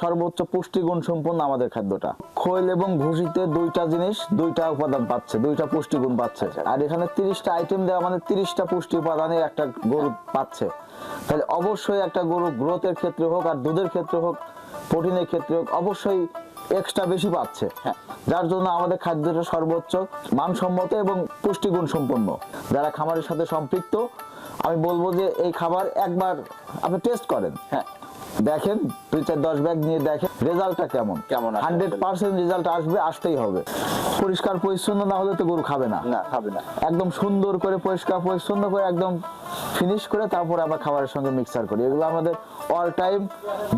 সর্বোচ্চ পুষ্টিগুণ সম্পন্ন আমাদের খাদ্যটা। খৈল এবং ভুসিতে দুইটা জিনিস, দুইটা উপাদান পাচ্ছে, দুইটা পুষ্টিগুণ পাচ্ছে। আর এখানে তিরিশটা আইটেম দেওয়া মানে তিরিশটা পুষ্টি উপাদানের একটা গরু পাচ্ছে। তাহলে অবশ্যই একটা গরু গ্রোথের ক্ষেত্রে হোক আর দুধের ক্ষেত্রে হোক, প্রোটিনের ক্ষেত্রে হোক, অবশ্যই এক্সট্রা বেশি পাচ্ছে। হ্যাঁ। যার জন্য আমাদের খাদ্যটা সর্বোচ্চ, মানসম্মত এবং পুষ্টিগুণ সম্পন্ন। যারা খামারের সাথে সম্পৃক্ত, আমি বলব যে এই খাবার একবার আপনি টেস্ট করেন। হ্যাঁ দেখেন দুই চার দশ ব্যাগ নিয়ে দেখেন রেজাল্টটা কেমন? কেমন হান্ড্রেড পার্সেন্ট রেজাল্ট আসবে আসতেই হবে। পরিষ্কার পরিচ্ছন্ন না হলে তো গরু খাবে না। না খাবে না। একদম সুন্দর করে পরিষ্কার পরিচ্ছন্ন করে একদম ফিনিশ করে তারপরে আমরা খাবারের সঙ্গে মিক্সার করি। এগুলো আমাদের অল টাইম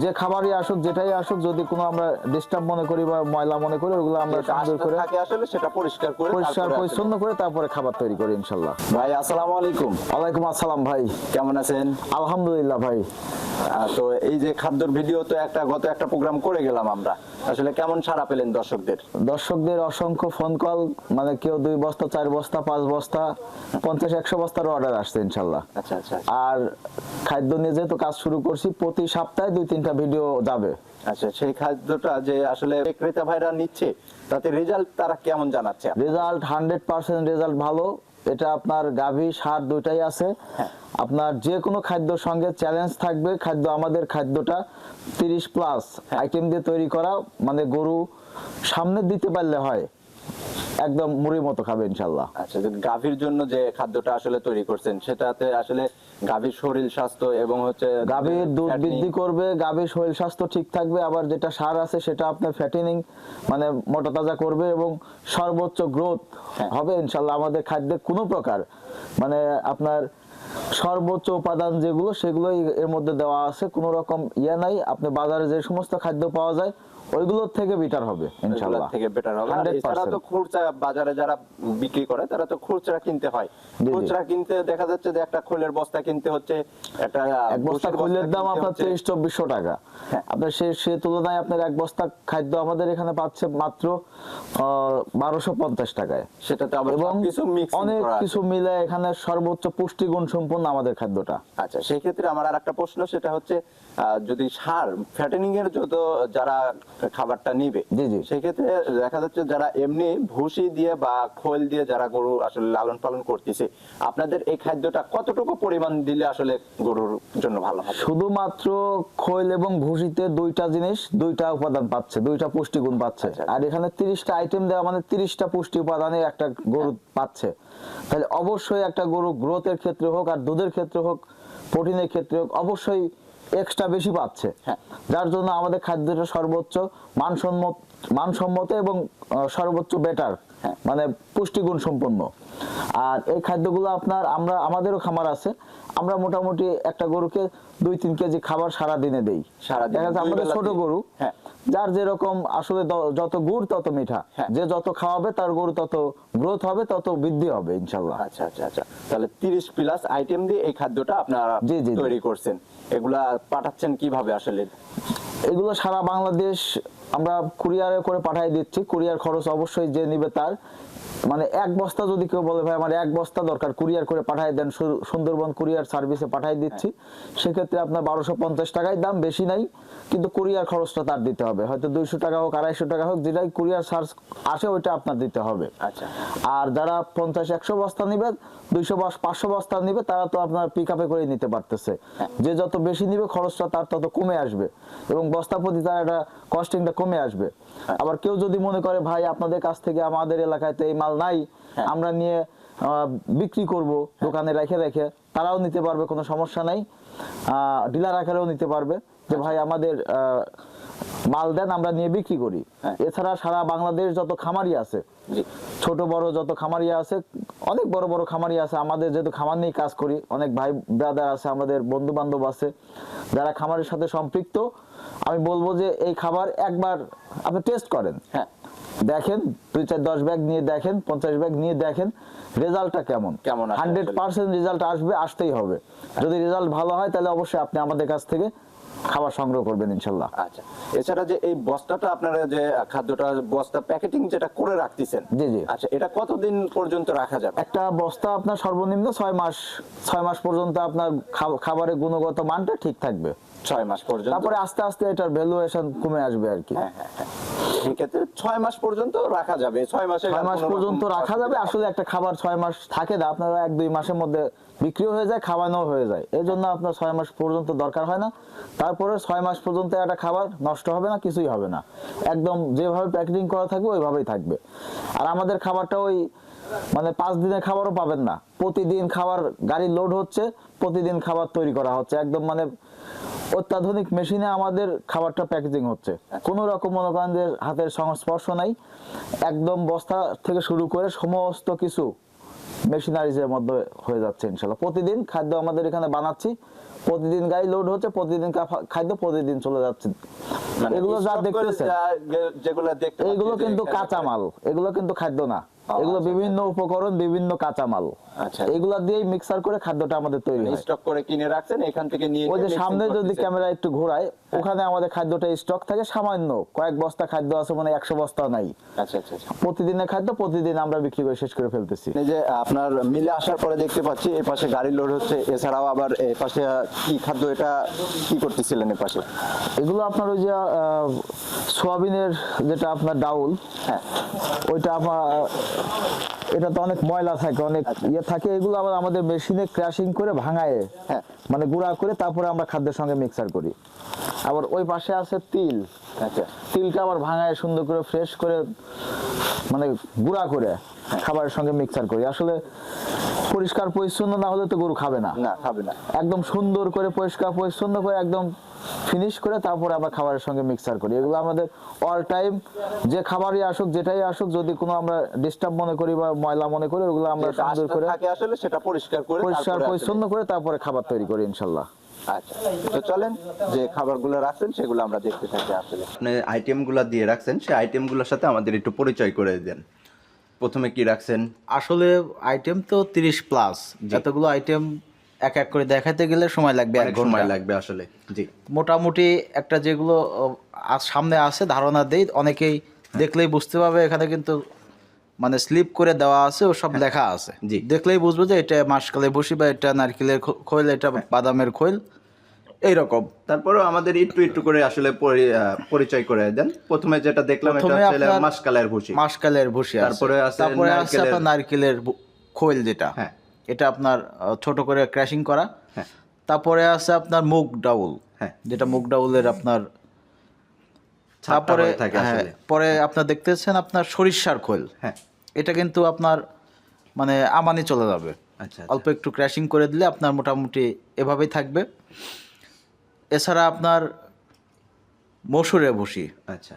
যে খাবারই আসুক যেটাই আসুক যদি কোনো আমরা ডিস্টার্ব মনে করি বা ময়লা মনে করি ওগুলো আমরা সুন্দর করে আসলে সেটা পরিষ্কার করে পরিষ্কার পরিচ্ছন্ন করে তারপরে খাবার তৈরি করি ইনশাল্লাহ। ভাই আসসালামু আলাইকুম। ওয়ালাইকুম আসসালাম ভাই। কেমন আছেন? আলহামদুলিল্লাহ ভাই। তো এই যে খাদ্যর ভিডিও তো একটা গত একটা প্রোগ্রাম করে গেলাম আমরা। আসলে কেমন সাড়া পেলেন দর্শকদের? দর্শকদের অসংখ্য ফোন কল মানে কেউ দুই বস্তা চার বস্তা পাঁচ বস্তা পঞ্চাশ একশো বস্তার অর্ডার আসছে ইনশাল্লাহ। আচ্ছা আচ্ছা। আর খাদ্য নিয়ে যেহেতু কাজ শুরু করছি প্রতি সপ্তাহে দুই তিনটা ভিডিও যাবে। আচ্ছা সেই খাদ্যটা যে আসলে ক্রেতা ভাইরা নিচ্ছে তাতে রেজাল্ট তারা কেমন জানাচ্ছে? রেজাল্ট হান্ড্রেড পার্সেন্ট রেজাল্ট ভালো। এটা আপনার গাভী সার দুইটাই আছে। হ্যাঁ। আপনার যে কোনো খাদ্যর সঙ্গে চ্যালেঞ্জ থাকবে। খাদ্য আমাদের খাদ্যটা তিরিশ প্লাস হ্যাঁ। আইটেম দিয়ে তৈরি করা মানে গরু সামনে দিতে পারলে হয়। একদম মুড়ির মতো খাবে ইনশাল্লাহ আচ্ছা গাভীর জন্য যে খাদ্যটা আসলে তৈরি করছেন সেটাতে আসলে গাভীর শরীর স্বাস্থ্য এবং হচ্ছে গাভীর দুধ বৃদ্ধি করবে গাভীর শরীর স্বাস্থ্য ঠিক থাকবে আবার যেটা সার আছে সেটা আপনার ফ্যাটেনিং মানে মোটা তাজা করবে এবং সর্বোচ্চ গ্রোথ হ্যাঁ। হবে ইনশাল্লাহ আমাদের খাদ্যে কোনো প্রকার। মানে আপনার সর্বোচ্চ উপাদান যেগুলো সেগুলোই এর মধ্যে দেওয়া আছে কোনো রকম ইয়ে নাই। আপনি বাজারে যে সমস্ত খাদ্য পাওয়া যায় ওইগুলোর থেকে বেটার হবে ইনশাল্লাহ এগুলোর থেকে বেটার হবে। আর এছাড়া তো খুচরা বাজারে যারা বিক্রি করে তারা তো খুচরা কিনতে হয়। খুচরা কিনতে দেখা যাচ্ছে যে একটা খোলের বস্তা কিনতে হচ্ছে একটা এক বস্তা খৈলের দাম আপনার। তেইশ চব্বিশশো টাকা। হ্যাঁ। আপনার সে সে তুলনায় আপনার এক বস্তা খাদ্য আমাদের এখানে পাচ্ছে মাত্র বারোশো পঞ্চাশ টাকায়। সেটাতে আবার এবং কিছু মিক্স অনেক কিছু মিলে এখানে সর্বোচ্চ পুষ্টিগুণ সম্পন্ন আমাদের খাদ্যটা। আচ্ছা সেই ক্ষেত্রে আমার আর একটা প্রশ্ন সেটা হচ্ছে আহ, যদি সার ফ্যাটেনিং এর যত যারা খাবারটা নিবে। জি, জি। সেক্ষেত্রে দেখা যাচ্ছে যারা এমনি ভুসি দিয়ে বা খোল দিয়ে যারা গরু আসলে লালন পালন করতেছে আপনাদের এই খাদ্যটা কতটুকু পরিমাণ দিলে আসলে গরুর জন্য ভালো হবে? শুধুমাত্র খোল এবং ভুসিতে দুইটা জিনিস দুইটা উপাদান পাচ্ছে দুইটা পুষ্টিগুণ পাচ্ছে। আচ্ছা। আর এখানে তিরিশটা আইটেম দেওয়া মানে তিরিশটা পুষ্টি উপাদানের একটা গরু পাচ্ছে। তাহলে অবশ্যই একটা গরু গ্রোথের ক্ষেত্রে হোক আর দুধের ক্ষেত্রে হোক প্রোটিনের ক্ষেত্রে হোক অবশ্যই এক্সট্রা বেশি পাচ্ছে হ্যাঁ। যার জন্য আমাদের খাদ্যটা সর্বোচ্চ মানসম্মত মানসম্মত এবং সর্বোচ্চ বেটার হ্যাঁ। মানে পুষ্টিগুণ সম্পন্ন আর এই খাদ্যগুলো আপনার আমরা আমাদেরও খামার আছে আমরা মোটামুটি একটা গরুকে দুই তিন কেজি খাবার সারা দিনে দেই আমাদের ছোট গরু হ্যাঁ। যার যেরকম আসলে যত গুড় তত মিঠা। হ্যাঁ। যে যত খাওয়াবে তার গরু তত গ্রোথ হবে তত বৃদ্ধি হবে ইনশাল্লাহ। আচ্ছা আচ্ছা আচ্ছা। তাহলে তিরিশ প্লাস আইটেম দিয়ে এই খাদ্যটা আপনারা জি, জি, জি। তৈরি করছেন। এগুলা পাঠাচ্ছেন কীভাবে আসলে? এগুলো সারা বাংলাদেশ আমরা কুরিয়ারে করে পাঠিয়ে দিচ্ছি। কুরিয়ার খরচ অবশ্যই যে নিবে তার। মানে এক বস্তা যদি কেউ বলে ভাই আমার এক বস্তা দরকার কুরিয়ার করে পাঠিয়ে দেন সুন্দরবন কুরিয়ার সার্ভিসে পাঠিয়ে দিচ্ছি। সেক্ষেত্রে আপনার বারোশো পঞ্চাশ টাকায় দাম বেশি নাই কিন্তু কুরিয়ার খরচটা তার দিতে হবে। হয়তো দুইশো টাকা হোক আড়াইশো টাকা হোক যেটাই কুরিয়ার চার্জ আসে ওইটা আপনার দিতে হবে। আচ্ছা। আর যারা পঞ্চাশ একশো বস্তা নিবে দুইশো বাস পাঁচশো বস্তা নিবে তারা তো আপনার পিক আপে করে নিতে পারতেছে। যে যত বেশি নিবে খরচটা তার তত কমে আসবে। এবং বস্তা প্রতি তার একটা কস্টিংটা কমে আসবে। আবার কেউ যদি মনে করে ভাই আপনাদের কাছ থেকে আমাদের এলাকায় এই মাল নাই হ্যাঁ। আমরা নিয়ে বিক্রি করব দোকানে রেখে রেখে তারাও নিতে পারবে কোনো সমস্যা নাই। ডিলার আকারেও নিতে পারবে যে ভাই আমাদের মাল দেন আমরা নিয়ে বিক্রি করি। হ্যাঁ। এছাড়া সারা বাংলাদেশ যত খামারি আছে ছোট বড় যত খামারি আছে অনেক বড় বড় খামারি আছে আমাদের যেহেতু খামার নিয়ে কাজ করি অনেক ভাই ব্রাদার আছে আমাদের বন্ধু বান্ধব আছে যারা খামারের সাথে সম্পৃক্ত আমি বলব যে এই খাবার একবার আপনি টেস্ট করেন। হ্যাঁ। দেখেন দুই চার দশ ব্যাগ নিয়ে দেখেন পঞ্চাশ ব্যাগ নিয়ে দেখেন রেজাল্টটা কেমন? কেমন হান্ড্রেড পার্সেন্ট রেজাল্ট আসবে আসতেই হবে। যদি রেজাল্ট ভালো হয় তাহলে অবশ্যই আপনি আমাদের কাছ থেকে খাবার সংগ্রহ করবেন ইনশাল্লাহ। আচ্ছা। এছাড়া যে এই বস্তাটা আপনারা যে খাদ্যটা বস্তা প্যাকেটিং যেটা করে রাখতেছেন জি, জি। আচ্ছা এটা কতদিন পর্যন্ত রাখা যাবে? একটা বস্তা আপনার সর্বনিম্ন ছয় মাস ছয় মাস পর্যন্ত আপনার খাবারের গুণগত মানটা ঠিক থাকবে। ছয় মাস পর্যন্ত। তারপরে আস্তে আস্তে এটার ভ্যালুয়েশন কমে আসবে আর কি। হ্যাঁ হ্যাঁ হ্যাঁ। সেক্ষেত্রে ছয় মাস পর্যন্ত রাখা যাবে। ছয় মাসে ছয় মাস পর্যন্ত রাখা যাবে। আসলে একটা খাবার ছয় মাস থাকে না আপনারা এক দুই মাসের মধ্যে বিক্রিও হয়ে যায় খাওয়ানো হয়ে যায়। এই জন্য আপনার ছয় মাস পর্যন্ত দরকার হয় না। তারপরে ছয় মাস পর্যন্ত একটা খাবার নষ্ট হবে না কিছুই হবে না। একদম যেভাবে প্যাকেটিং করা থাকবে ওইভাবেই থাকবে। আর আমাদের খাবারটা ওই মানে পাঁচ দিনের খাবারও পাবেন না। প্রতিদিন খাবার গাড়ি লোড হচ্ছে প্রতিদিন খাবার তৈরি করা হচ্ছে। একদম মানে অত্যাধুনিক মেশিনে আমাদের খাবারটা প্যাকেজিং হচ্ছে। কোনো রকম মনে করেন যে হাতের সংস্পর্শ নাই। একদম বস্তা থেকে শুরু করে সমস্ত কিছু মেশিনারিজের মধ্যে হয়ে যাচ্ছে ইনশাল্লাহ। প্রতিদিন খাদ্য আমাদের এখানে বানাচ্ছি। প্রতিদিন গাড়ি লোড হচ্ছে প্রতিদিন খাদ্য প্রতিদিন চলে যাচ্ছে। মানে এগুলো যা stock করে দেখতেছেন। যা- যে- যেগুলো দেখতে এগুলো কিন্তু কাঁচামাল। এগুলো কিন্তু খাদ্য না। এগুলো বিভিন্ন উপকরণ বিভিন্ন কাঁচা মাল আচ্ছা। এগুলা দিয়েই মিক্সার করে খাদ্যটা আমাদের তৈরি হয়। স্টক করে কিনে রাখছেন এখান থেকে নিয়ে ওই যে সামনে যদি ক্যামেরা একটু ঘোরায় ওখানে আমাদের খাদ্যটা স্টক থাকে সামান্য কয়েক বস্তা খাদ্য আছে মানে একশো বস্তা নাই। আচ্ছা আচ্ছা আচ্ছা। প্রতিদিনের খাদ্য প্রতিদিন আমরা বিক্রি করে শেষ করে ফেলতেছি। এই যে আপনার মিলে আসার পরে দেখতে পাচ্ছি এই পাশে গাড়ি লোড হচ্ছে এছাড়াও আবার এই পাশে কি খাদ্য এটা কি করতেছিলেন এই পাশে? এগুলো আপনার ওই যে সোয়াবিনের যেটা আপনার ডাউল হ্যাঁ। ওইটা আপনার এটা তো অনেক ময়লা থাকে অনেক ইয়ে থাকে এগুলো আবার আমাদের মেশিনে ক্র্যাশিং করে ভাঙায়। হ্যাঁ। মানে গুঁড়া করে তারপরে আমরা খাদ্যের সঙ্গে মিক্সার করি। আবার ওই পাশে আছে তিল। আচ্ছা। তিলটা আবার ভাঙায় সুন্দর করে ফ্রেশ করে মানে গুঁড়া করে খাবারের সঙ্গে মিক্সার করি। আসলে পরিষ্কার পরিচ্ছন্ন না হলে তো গরু খাবে না। না খাবে না। একদম সুন্দর করে পরিষ্কার পরিচ্ছন্ন করে একদম ফিনিশ করে তারপরে আমরা খাবারের সঙ্গে মিক্সার করি। এগুলো আমাদের অল টাইম যে খাবারই আসুক যেটাই আসুক যদি কোনো আমরা ডিস্টার্ব মনে করি বা ময়লা মনে করি ওগুলো আমরা যেটা সুন্দর করে আসলে সেটা পরিষ্কার করে পরিষ্কার পরিচ্ছন্ন করে তারপরে খাবার তৈরি করি ইনশাল্লাহ। আচ্ছা তো চলেন যে খাবারগুলো রাখছেন সেগুলো আমরা দেখতে থাকি আসলে। আপনি আইটেমগুলো দিয়ে রাখছেন সেই আইটেমগুলোর সাথে আমাদের একটু পরিচয় করে দেন। প্রথমে কি রাখছেন? আসলে আইটেম তো তিরিশ প্লাস যতগুলো আইটেম এক এক করে দেখাতে গেলে সময় লাগবে এক ঘণ্টা। সময় লাগবে আসলে জি। মোটামুটি একটা যেগুলো সামনে আছে ধারণা দেই অনেকেই দেখলেই বুঝতে পারবে এখানে কিন্তু মানে স্লিপ করে দেওয়া আছে ও সব লেখা আছে। জি। দেখলেই বুঝবে যে এটা মাসকালে বসি বা এটা নারকেলের খৈল এটা বাদামের খৈল এইরকম। তারপরেও আমাদের একটু একটু করে আসলে পরিচয় করে দেন। প্রথমে যেটা দেখলাম এটা হচ্ছে মাসকালের ভুসি। মাসকালের ভুসি। তারপরে আছে তারপরে আছে নারকেলের- আপনার নারকেলের বু- খৈল যেটা। হ্যাঁ। এটা আপনার ছোট করে ক্র্যাশিং করা। হ্যাঁ। তারপরে আছে আপনার মুগ ডাউল। হ্যাঁ। যেটা মুগ ডাউলের আপনার তারপরে হয়ে। পরে আপনার দেখতেছেন আপনার সরিষার খোল। হ্যাঁ। এটা কিন্তু আপনার মানে আমানি চলে যাবে। আচ্ছা অল্প একটু ক্র্যাশিং করে দিলে আপনার মোটামুটি এভাবেই থাকবে। এছাড়া আপনার মসুরে ভুসি। আচ্ছা।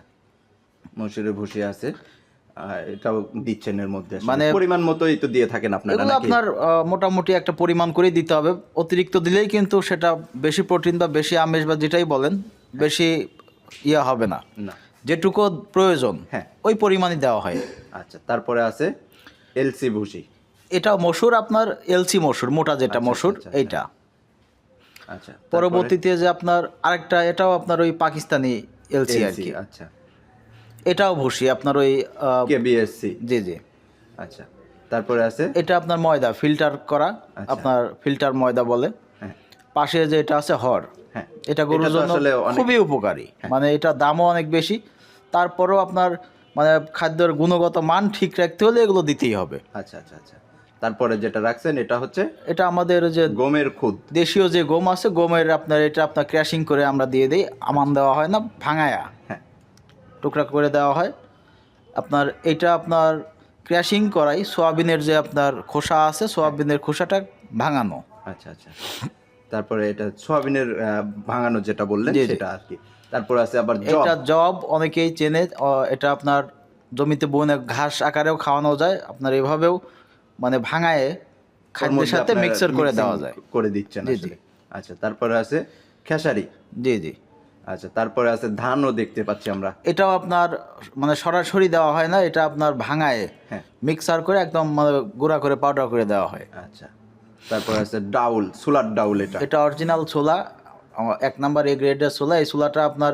মসুরের ভুসি আছে। এটাও দিচ্ছেন এর মধ্যে মানে- পরিমাণ মতোই তো দিয়ে থাকেন আপনারা এগুলো আপনার মোটামুটি একটা পরিমাণ করেই দিতে হবে। অতিরিক্ত দিলেই কিন্তু সেটা বেশি প্রোটিন বা বেশি আমিষ বা যেটাই বলেন বেশি ইয়া হবে না। যেটুকু প্রয়োজন হ্যাঁ। ওই পরিমাণই দেওয়া হয়। আচ্ছা তারপরে আছে এলসি ভুসি। এটা মসুর আপনার এলসি মসুর মোটা যেটা আচ্ছা, মসুর আচ্ছা, এইটা। আচ্ছা পরবর্তীতে যে আপনার আরেকটা এটাও আপনার ওই পাকিস্তানি এলসি আর কি। আচ্ছা। এটাও ভুসি আপনার ওই কেবিএসসি জি জি। আচ্ছা তারপরে আছে? এটা আপনার ময়দা ফিল্টার করা আচ্ছা। আপনার ফিল্টার ময়দা বলে। হ্যাঁ। পাশে যে এটা আছে হর। হ্যাঁ। এটা গরুর জন্য হ্যাঁ। খুবই উপকারী। মানে এটা দামও অনেক বেশি। তারপরেও আপনার মানে খাদ্যের গুণগত মান ঠিক রাখতে হলে এগুলো দিতেই হবে। আচ্ছা আচ্ছা আচ্ছা। তারপরে যেটা রাখছেন এটা হচ্ছে? এটা আমাদের যে গমের খুদ। দেশীয় যে গম আছে গমের আপনার এটা আপনার ক্র্যাশিং করে আমরা দিয়ে দিই। আমান দেওয়া হয় না ভাঙায়া। হ্যাঁ। টুকরা করে দেওয়া হয়। আপনার এটা আপনার ক্র্যাশিং করাই সোয়াবিনের যে আপনার খোসা আছে সোয়াবিনের খোসাটা ভাঙানো। আচ্ছা আচ্ছা। তারপরে এটা সোয়াবিনের ভাঙানো যেটা বললেন। সেটা আর কি। তারপরে আছে আবার এটা জব অনেকেই চেনে এটা আপনার জমিতে বনে ঘাস আকারেও খাওয়ানো যায়। আপনার এভাবেও মানে ভাঙায় খাদ্যের সাথে মিক্সার করে দেওয়া যায়। করে দিচ্ছেন আচ্ছা তারপরে আছে খেসারি। জি জি। আচ্ছা তারপরে আছে ধানও দেখতে পাচ্ছি আমরা। এটাও আপনার মানে সরাসরি দেওয়া হয় না এটা আপনার ভাঙায় হ্যাঁ। মিক্সার করে একদম মানে গুঁড়া করে পাউডার করে দেওয়া হয়। আচ্ছা তারপরে আছে ডাউল সুলার ডাউল এটা। এটা অরিজিনাল ছোলা এক নাম্বার এ গ্রেডের ছোলা এই ছোলাটা আপনার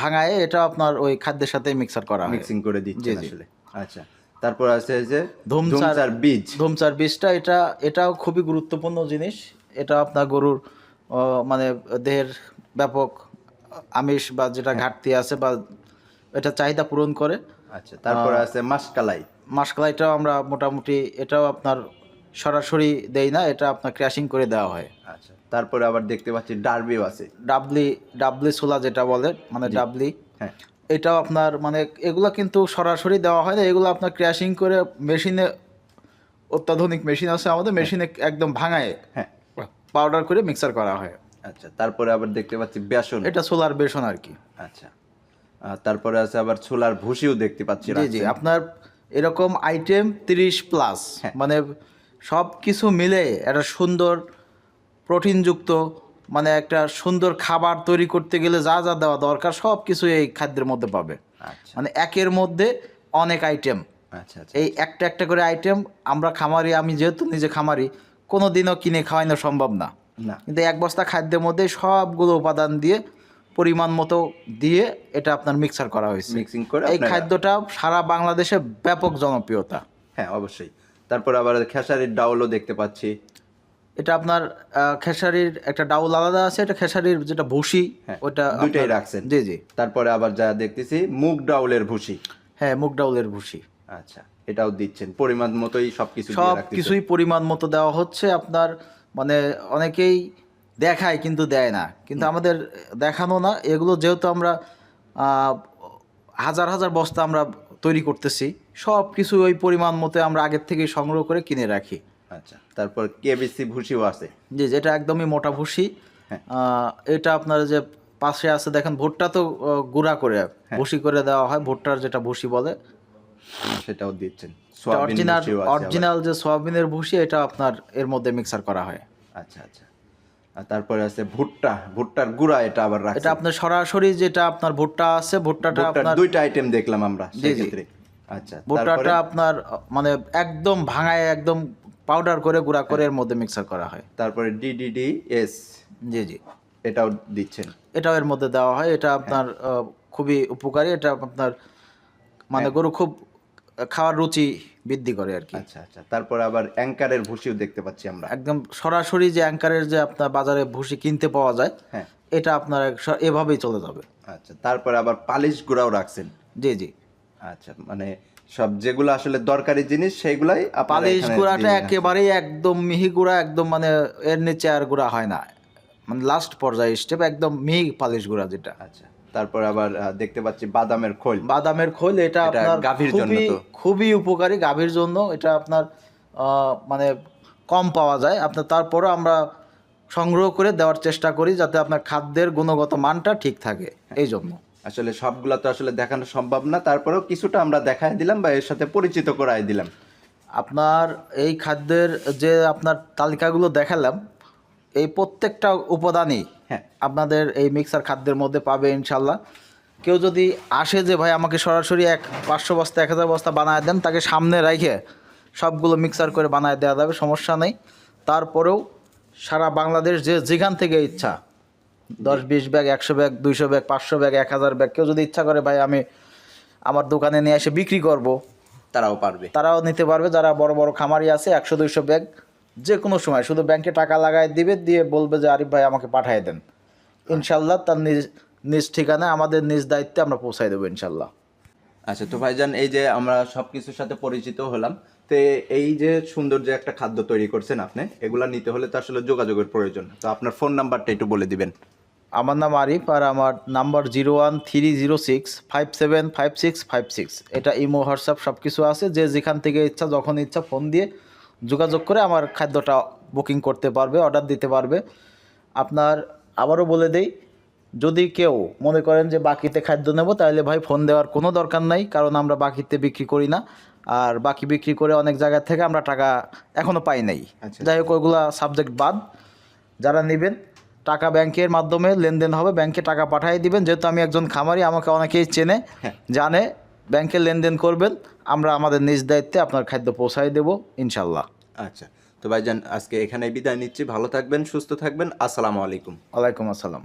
ভাঙায়ে এটা আপনার ওই খাদ্যের সাথে মিক্সার করা মিক্সিং করে জি। আসলে। আচ্ছা তারপর আছে এই যে ধুমচার বীজ। ধুমচার বীজটা এটা এটাও খুবই গুরুত্বপূর্ণ জিনিস। এটা আপনার গরুর মানে দেহের ব্যাপক আমিষ বা যেটা ঘাটতি আছে বা এটা চাহিদা পূরণ করে। আচ্ছা তারপরে আছে মাসকালাই। মাসকালাইটাও আমরা মোটামুটি এটাও আপনার সরাসরি দেই না এটা আপনার ক্র্যাশিং করে দেওয়া হয়। আচ্ছা তারপরে আবার দেখতে পাচ্ছি ডার্বিও আছে। ডাবলি ডাবলি ছোলা যেটা বলে মানে ডাবলি। হ্যাঁ। এটাও আপনার মানে এগুলো কিন্তু সরাসরি দেওয়া হয় না এগুলো আপনার ক্র্যাশিং করে মেশিনে অত্যাধুনিক মেশিন আছে আমাদের মেশিনে একদম ভাঙায় হ্যাঁ। পাউডার করে মিক্সার করা হয়। আচ্ছা তারপরে আবার দেখতে পাচ্ছি বেসন। এটা সোলার বেসন আর কি। আচ্ছা তারপরে আছে আবার ছোলার ভুসিও দেখতে পাচ্ছি জি জি। আপনার এরকম আইটেম তিরিশ প্লাস হ্যাঁ। মানে সব কিছু মিলে একটা সুন্দর প্রোটিনযুক্ত মানে একটা সুন্দর খাবার তৈরি করতে গেলে যা যা দেওয়া দরকার সব কিছু এই খাদ্যের মধ্যে পাবে। আচ্ছা। মানে একের মধ্যে অনেক আইটেম আচ্ছা আচ্ছা। এই একটা একটা করে আইটেম আমরা খামারি আমি যেহেতু নিজে খামারি কোনো দিনও কিনে খাওয়ানো সম্ভব না। না। কিন্তু এক বস্তা খাদ্যের মধ্যে সবগুলো উপাদান দিয়ে পরিমাণ মতো দিয়ে এটা আপনার মিক্সার করা হয়েছে। মিক্সিং করে এই খাদ্যটা সারা বাংলাদেশে ব্যাপক জনপ্রিয়তা। হ্যাঁ অবশ্যই। তারপরে আবার খেসারির ডাউলও দেখতে পাচ্ছি। এটা আপনার খেসারির একটা ডাউল আলাদা আছে এটা খেসারির যেটা ভুসি হ্যাঁ, ওটা দুইটাই রাখছেন। জি জি। তারপরে আবার যা দেখতেছি মুগ ডাউলের ভুসি। হ্যাঁ মুগ ডাউলের ভুসি। আচ্ছা এটাও দিচ্ছেন। পরিমাণ মতোই সবকিছু সব কিছুই পরিমাণ মতো দেওয়া হচ্ছে আপনার মানে অনেকেই দেখায় কিন্তু দেয় না। কিন্তু আমাদের দেখানো না এগুলো যেহেতু আমরা হাজার হাজার বস্তা আমরা তৈরি করতেছি সব কিছু ওই পরিমাণ মতো আমরা আগের থেকে সংগ্রহ করে কিনে রাখি। আচ্ছা তারপর কেবিসি ভুসিও আছে। জি যেটা একদমই মোটা ভুসি। হ্যাঁ। এটা আপনার যে পাশে আছে দেখেন ভুট্টা তো গুঁড়া করে হ্যাঁ। ভুসি করে দেওয়া হয় ভুট্টার যেটা ভুসি বলে। সেটাও দিচ্ছেন। অরিজিনাল। অরিজিনাল যে সোয়াবিনের ভুসি এটা আপনার এর মধ্যে মিক্সার করা হয়। আচ্ছা আচ্ছা। আর তারপরে আছে ভুট্টা। ভুট্টার গুঁড়া এটা আবার এটা রাখছেন আপনার সরাসরি যেটা আপনার ভুট্টা আছে ভুট্টাটা আপনার দুইটা আইটেম দেখলাম আমরা। সেক্ষেত্রে। আচ্ছা ভুট্টাটা আপনার মানে একদম ভাঙায় একদম পাউডার করে গুঁড়া করে এর মধ্যে মিক্সার করা হয়। তারপরে ডিডিডি এস জি জি। এটাও দিচ্ছেন। এটাও এর মধ্যে দেওয়া হয়। এটা আপনার আহ, খুবই উপকারী। এটা আপনার মানে গরু খুব খাওয়ার রুচি বৃদ্ধি করে আর কি। আচ্ছা আচ্ছা। তারপরে আবার অ্যাঙ্কারের ভুসিও দেখতে পাচ্ছি আমরা। একদম সরাসরি যে অ্যাঙ্কারের যে আপনার বাজারে ভুসি কিনতে পাওয়া যায় হ্যাঁ। এটা আপনার এভাবেই চলে যাবে। আচ্ছা তারপরে আবার পালিশ গুঁড়াও রাখছেন। জি জি। আচ্ছা মানে সব যেগুলো আসলে দরকারি জিনিস সেইগুলাই পালিশ গুঁড়াটা একেবারেই একদম মিহি গুঁড়া একদম মানে এর নিচে আর গুঁড়া হয় না। মানে লাস্ট পর্যায়ে স্টেপ একদম মিহি পালিশ গুঁড়া যেটা। আচ্ছা। তারপরে আবার দেখতে পাচ্ছি বাদামের খোল। বাদামের খোল এটা আপনার গাভীর জন্য খুবই উপকারী গাভীর জন্য। এটা আপনার মানে কম পাওয়া যায়। আপনার তারপরও আমরা সংগ্রহ করে দেওয়ার চেষ্টা করি যাতে আপনার খাদ্যের গুণগত মানটা ঠিক থাকে এই জন্য। আসলে সবগুলা তো আসলে দেখানো সম্ভব না। তারপরেও কিছুটা আমরা দেখাই দিলাম বা এর সাথে পরিচিত করাই দিলাম। আপনার এই খাদ্যের যে আপনার তালিকাগুলো দেখালাম এই প্রত্যেকটা উপাদানই হ্যাঁ আপনাদের এই মিক্সার খাদ্যের মধ্যে পাবে ইনশাল্লাহ। কেউ যদি আসে যে, ভাই, আমাকে সরাসরি এক পাঁচশো বস্তা, এক হাজার বস্তা বানায় দেন, তাকে সামনে রেখে সবগুলো মিক্সার করে বানায় দেওয়া যাবে, সমস্যা নেই। তারপরেও সারা বাংলাদেশ যে যেখান থেকে ইচ্ছা, দশ বিশ ব্যাগ, একশো ব্যাগ, দুইশো ব্যাগ, পাঁচশো ব্যাগ, এক হাজার ব্যাগ, কেউ যদি ইচ্ছা করে, ভাই, আমি আমার দোকানে নিয়ে এসে বিক্রি করব, তারাও পারবে। তারাও নিতে পারবে, যারা বড় বড় খামারি আছে, একশো, দুইশো ব্যাগ যে কোনো সময় শুধু ব্যাংকে টাকা লাগায় দিবে দিয়ে বলবে যে আরিফ ভাই আমাকে পাঠিয়ে দেন। ইনশাল্লাহ তার নিজ নিজ ঠিকানায় আমাদের নিজ দায়িত্বে আমরা পৌঁছাই দেবো ইনশাল্লাহ। আচ্ছা তো ভাইজান এই যে আমরা সব কিছুর সাথে পরিচিত হলাম তো এই যে সুন্দর যে একটা খাদ্য তৈরি করছেন আপনি এগুলা নিতে হলে তো আসলে যোগাযোগের প্রয়োজন। তো আপনার ফোন নাম্বারটা একটু বলে দিবেন। আমার নাম আরিফ আর আমার number zero one three zero six five seven five six five six. এটা ইমো হোয়াটসঅ্যাপ সব কিছু আছে যে যেখান থেকে ইচ্ছা যখন ইচ্ছা ফোন দিয়ে যোগাযোগ করে আমার খাদ্যটা বুকিং করতে পারবে অর্ডার দিতে পারবে। আপনার আবারও বলে দেই যদি কেউ মনে করেন যে বাকিতে খাদ্য নেব তাহলে ভাই ফোন দেওয়ার কোনো দরকার নাই কারণ আমরা বাকিতে বিক্রি করি না। আর বাকি বিক্রি করে অনেক জায়গা থেকে আমরা টাকা এখনও পাই নাই। আচ্ছা। যাই হোক ওইগুলা সাবজেক্ট বাদ। যারা নেবেন টাকা ব্যাংকের মাধ্যমে লেনদেন হবে ব্যাংকে টাকা পাঠিয়ে দিবেন। যেহেতু আমি একজন খামারি আমাকে অনেকেই চেনে হ্যাঁ। জানে। ব্যাংকে লেনদেন করবেন আমরা আমাদের নিজ দায়িত্বে আপনার খাদ্য পৌঁছাই দেবো ইনশাল্লাহ আচ্ছা তো ভাইজান আজকে এখানে বিদায় নিচ্ছি ভালো থাকবেন সুস্থ থাকবেন আসসালামু আলাইকুম। ওয়ালাইকুম আসসালাম।